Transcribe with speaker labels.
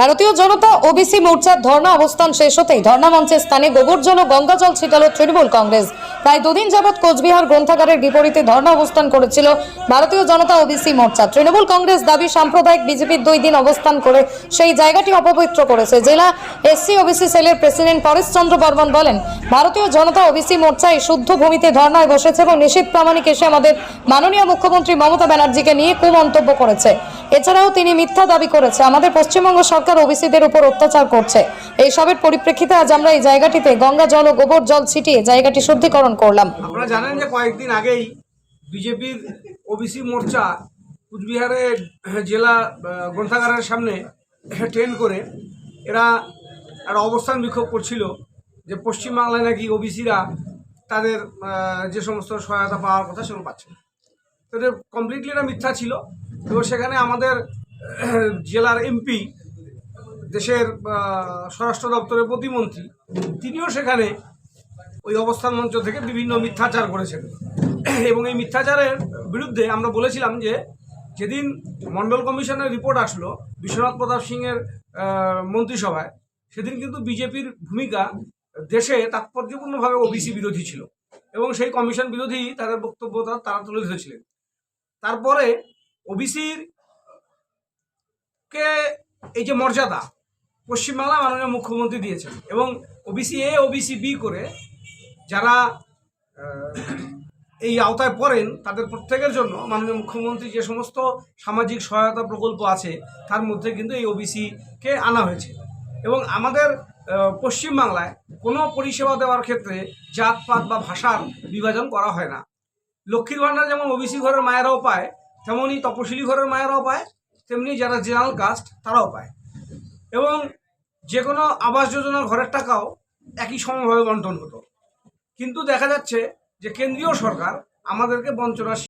Speaker 1: ভারতীয় জনতা ওবিসি মোর্চার ধর্ণা অবস্থান শেষ হতেই ধর্ণা মঞ্চের স্থানে গোবর জল ও গঙ্গা জল ছিটালো তৃণমূল কংগ্রেস। প্রায় দুদিন যাবৎ কোচবিহার গ্রন্থাগারের বিপরীতে ধর্ণা অবস্থান করেছিল ভারতীয় জনতা ওবিসি মোর্চা। তৃণমূল কংগ্রেস দাবি সাম্প্রদায়িক বিজেপির দুই দিন অবস্থান করে সেই জায়গাটি অপবিত্র করেছে। জেলা এসসি ওবিসি সেলের প্রেসিডেন্ট পরেশ চন্দ্র বর্মন বলেন, ভারতীয় জনতা ওবিসি মোর্চা এই শুদ্ধ ভূমিতে ধর্ণায় বসেছে এবং নিশীত প্রামাণিক এসে আমাদের মাননীয় মুখ্যমন্ত্রী মমতা ব্যানার্জিকে নিয়ে কুমন্তব্য করেছে। এছাড়াও তিনি মিথ্যা দাবি করেছে, আমাদের পশ্চিমবঙ্গ সরকার ওবিসিদের উপর অত্যাচার করছে। এই সবের পরিপ্রেক্ষিতে আজ আমরা এই জায়গাটিতে গঙ্গা জল ও গোবর জল ছিটিয়ে জায়গাটি শুদ্ধিকরণ করলাম।
Speaker 2: আপনারা জানেন যে কয়েকদিন আগেই বিজেপির ওবিসি মোর্চা কুচবিহারে জেলা গ্রন্থাগারের সামনে ট্রেন করে এরা একটা অবস্থান বিক্ষোভ করছিল যে পশ্চিমবাংলায় নাকি ওবিসিরা তাদের যে সমস্ত সহায়তা পাওয়ার কথা সেগুলো পাচ্ছে না। তো এটা কমপ্লিটলি এটা মিথ্যা ছিল। এবং সেখানে আমাদের জেলার এমপি, দেশের স্বরাষ্ট্র দপ্তরের প্রতিমন্ত্রী, তিনিও সেখানে ওই অবস্থান মঞ্চ থেকে বিভিন্ন মিথ্যাচার করেছেন। এবং এই মিথ্যাচারের বিরুদ্ধে আমরা বলেছিলাম যে, যেদিন মন্ডল কমিশনের রিপোর্ট আসলো বিশ্বনাথ প্রতাপ সিংয়ের মন্ত্রিসভায়, সেদিন কিন্তু বিজেপির ভূমিকা দেশে তাৎপর্যপূর্ণভাবে ওবিসি বিরোধী ছিল এবং সেই কমিশন বিরোধী তাদের বক্তব্য তারা- তারা তুলে ধরেছিলেন। তারপরে ওবিসির কে এই যে মর্যাদা, পশ্চিমবাংলা মাননীয় মুখ্যমন্ত্রী দিয়েছেন এবং ওবিসি এ, ওবিসি বি করে যারা এই আওতায় পড়েন, তাদের প্রত্যেকের জন্য মাননীয় মুখ্যমন্ত্রী যে সমস্ত সামাজিক সহায়তা প্রকল্প আছে, তার মধ্যে কিন্তু এই ওবিসিকে আনা হয়েছে। এবং আমাদের পশ্চিমবাংলায় কোনো পরিষেবা দেওয়ার ক্ষেত্রে জাতপাত বা ভাষার বিভাজন করা হয় না। লক্ষ্মীর ভাণ্ডার যেমন ওবিসি ঘরের মায়েরাও পায় তেমনই তপশিলি ঘরের মায়েরাও পায়, তেমনি যারা জেনারেল কাস্ট, তারাও পায়। এবং যে কোনো আবাস যোজনার ঘরের টাকাও একই সমভাবে বন্টন হতো। কিন্তু দেখা যাচ্ছে যে কেন্দ্রীয় সরকার আমাদেরকে বঞ্চনার